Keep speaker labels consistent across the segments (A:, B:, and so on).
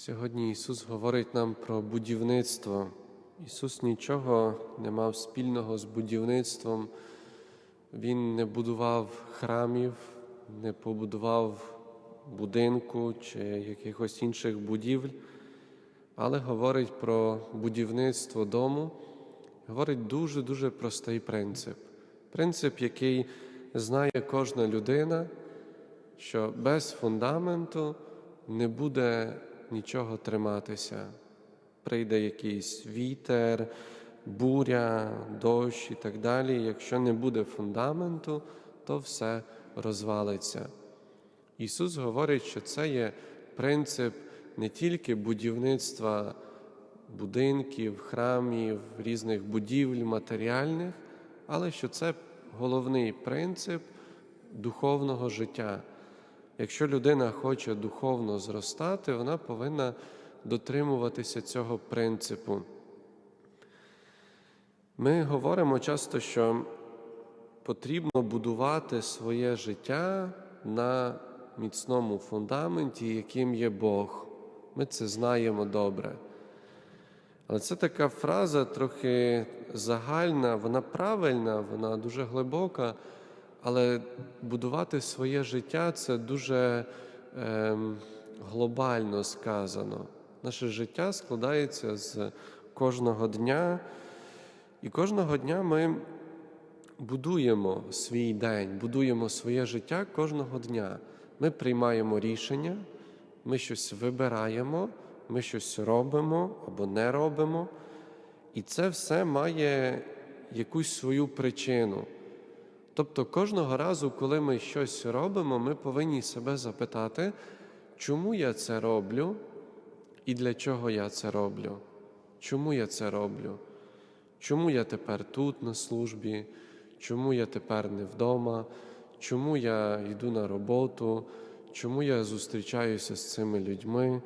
A: Сьогодні Ісус говорить нам про будівництво. Ісус нічого не мав спільного з будівництвом. Він не будував храмів, не побудував будинку чи якихось інших будівель, але говорить про будівництво дому, говорить дуже-дуже простий принцип. Принцип, який знає кожна людина, що без фундаменту не буде нічого триматися. Прийде якийсь вітер, буря, дощ і так далі. Якщо не буде фундаменту, то все розвалиться. Ісус говорить, що це є принцип не тільки будівництва будинків, храмів, різних будівель матеріальних, але що це головний принцип духовного життя. Якщо людина хоче духовно зростати, вона повинна дотримуватися цього принципу. Ми говоримо часто, що потрібно будувати своє життя на міцному фундаменті, яким є Бог. Ми це знаємо добре. Але це така фраза трохи загальна, вона правильна, вона дуже глибока, але будувати своє життя це дуже ем, глобально сказано. Наше життя складається з кожного дня, і кожного дня ми будуємо свій день, будуємо своє життя кожного дня. Ми приймаємо рішення, ми щось вибираємо, ми щось робимо або не робимо. І це все має якусь свою причину. Тобто кожного разу, коли ми щось робимо, ми повинні себе запитати, чому я це роблю і для чого я це роблю? Чому я це роблю? Чому я тепер тут на службі? Чому я тепер не вдома? Чому я йду на роботу? Чому я зустрічаюся з цими людьми?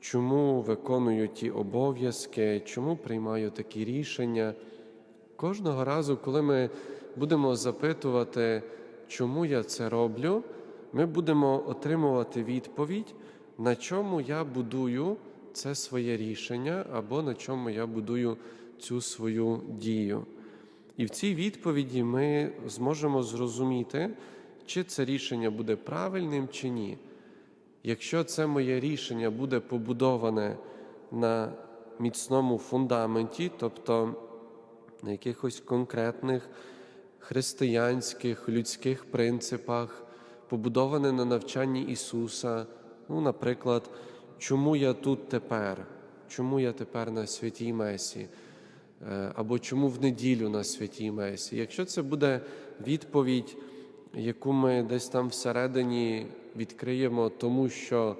A: Чому виконую ті обов'язки? Чому приймаю такі рішення? Кожного разу, коли ми будемо запитувати, чому я це роблю, ми будемо отримувати відповідь, на чому я будую це своє рішення, або на чому я будую цю свою дію. І в цій відповіді ми зможемо зрозуміти, чи це рішення буде правильним чи ні. Якщо це моє рішення буде побудоване на міцному фундаменті, тобто на якихось конкретних християнських, людських принципах, побудоване на навчанні Ісуса, ну, наприклад, чому я тут тепер, чому я тепер на святій Месі, Е, або чому в неділю на святій Месі. Якщо це буде відповідь, яку ми десь там всередині відкриємо, тому що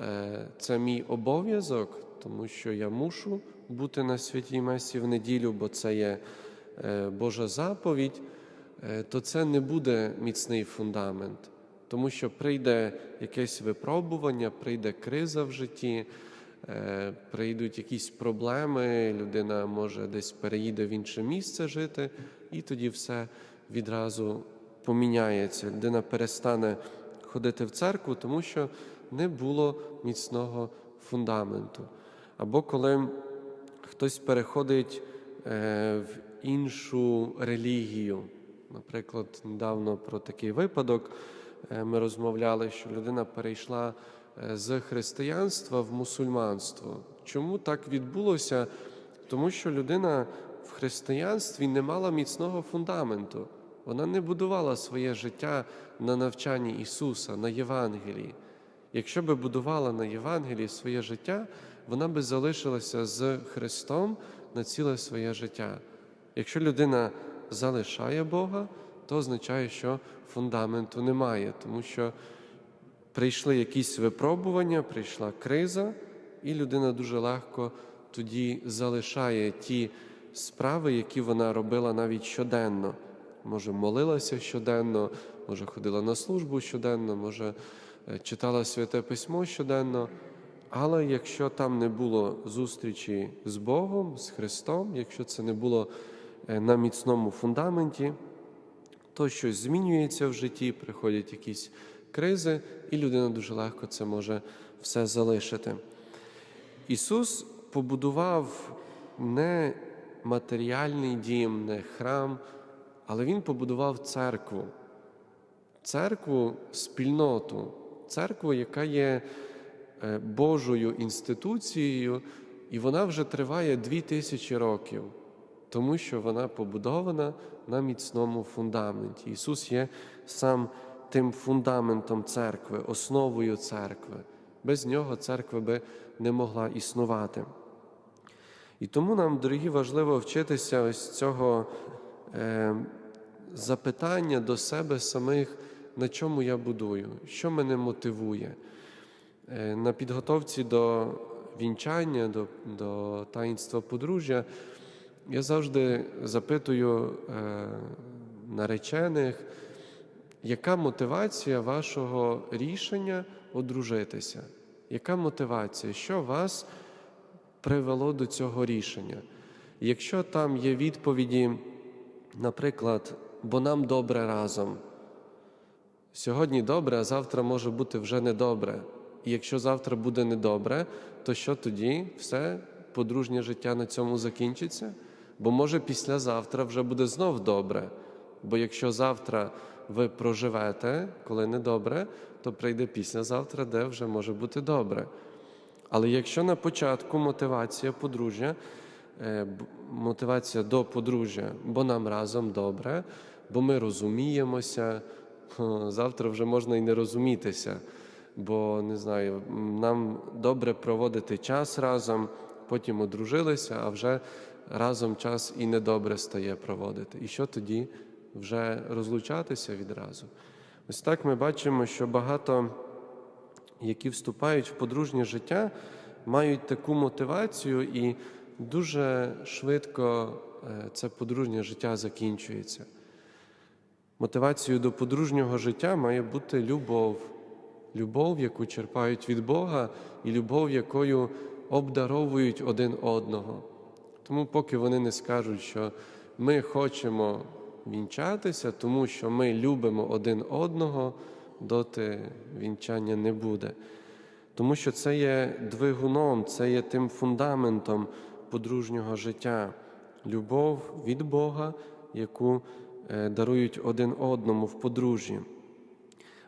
A: е, це мій обов'язок, тому що я мушу бути на святій Месі в неділю, бо це є е, Божа заповідь, то це не буде міцний фундамент, тому що прийде якесь випробування, прийде криза в житті. Прийдуть якісь проблеми, людина може десь переїде в інше місце жити, і тоді все відразу поміняється. Людина перестане ходити в церкву, тому що не було міцного фундаменту. Або коли хтось переходить в іншу релігію. Наприклад, недавно про такий випадок ми розмовляли, що людина перейшла з християнства в мусульманство. Чому так відбулося? Тому що людина в християнстві не мала міцного фундаменту. Вона не будувала своє життя на навчанні Ісуса, на Євангелії. Якщо би будувала на Євангелії своє життя, вона би залишилася з Христом на ціле своє життя. Якщо людина залишає Бога, то означає, що фундаменту немає, тому що прийшли якісь випробування, прийшла криза, і людина дуже легко тоді залишає ті справи, які вона робила навіть щоденно. Може, молилася щоденно, може, ходила на службу щоденно, може, е, читала святе письмо щоденно. Але якщо там не було зустрічі з Богом, з Христом, якщо це не було на міцному фундаменті, то щось змінюється в житті, приходять якісь кризи, і людина дуже легко це може все залишити. Ісус побудував не матеріальний дім, не храм, але Він побудував церкву. Церкву спільноту, церкву, яка є е, Божою інституцією, і вона вже триває дві тисячі років, тому що вона побудована на міцному фундаменті. Ісус є сам тим фундаментом церкви, основою церкви. Без нього церква би не могла існувати. І тому нам, дорогі, важливо вчитися ось цього е, запитання до себе самих, на чому я будую, що мене мотивує. Е, на підготовці до вінчання, до, до таїнства подружжя, я завжди запитую е, наречених, яка мотивація вашого рішення одружитися? Яка мотивація? Що вас привело до цього рішення? Якщо там є відповіді, наприклад, бо нам добре разом. Сьогодні добре, а завтра може бути вже недобре. І якщо завтра буде недобре, то що тоді? Все подружнє життя на цьому закінчиться? Бо може післязавтра вже буде знов добре. Бо якщо завтра ви проживете, коли недобре, то прийде післязавтра, де вже може бути добре. Але якщо на початку мотивація подружжя, е, мотивація до подружжя, бо нам разом добре, бо ми розуміємося, завтра вже можна і не розумітися, бо не знаю, нам добре проводити час разом, потім одружилися, а вже разом час і недобре стає проводити. І що тоді? Вже розлучатися відразу. Ось так ми бачимо, що багато які вступають в подружнє життя, мають таку мотивацію, і дуже швидко е, це подружнє життя закінчується. Мотивацією до подружнього життя має бути любов, любов, яку черпають від Бога, і любов, якою обдаровують один одного. Тому, поки вони не скажуть, що ми хочемо вінчатися, тому що ми любимо один одного, доти вінчання не буде. Тому що це є двигуном, це є тим фундаментом подружнього життя, любов від Бога, яку е, дарують один одному в подружжі.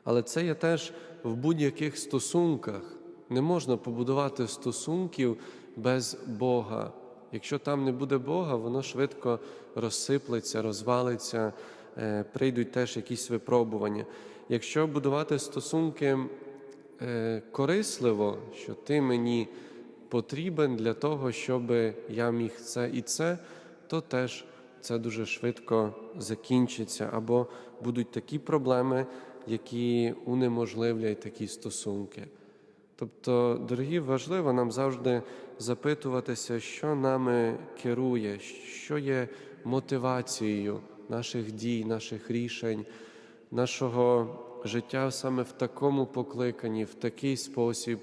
A: Але це є теж в будь-яких стосунках. Не можна побудувати стосунків без Бога. Якщо там не буде Бога, воно швидко розсиплеться, розвалиться, е, прийдуть теж якісь випробування. Якщо будувати стосунки е, корисливо, що ти мені потрібен для того, щоб я міг це і це, то теж це дуже швидко закінчиться, або будуть такі проблеми, які унеможливлять такі стосунки. Тобто, дорогі, важливо нам завжди запитуватися, що нами керує, що є мотивацією наших дій, наших рішень, нашого життя саме в такому покликанні, в такий спосіб,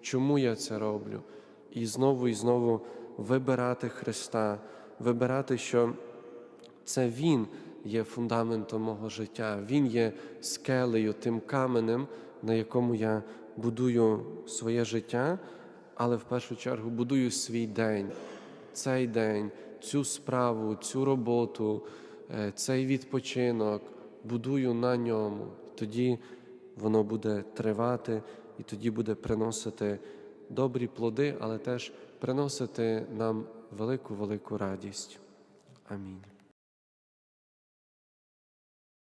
A: чому я це роблю. І знову і знову вибирати Христа, вибирати, що це Він є фундаментом мого життя, Він є скелею, тим каменем, на якому я будую своє життя, але в першу чергу будую свій день, цей день, цю справу, цю роботу, е, цей відпочинок, будую на ньому. Тоді воно буде тривати і тоді буде приносити добрі плоди, але теж приносити нам велику велику радість. Амінь.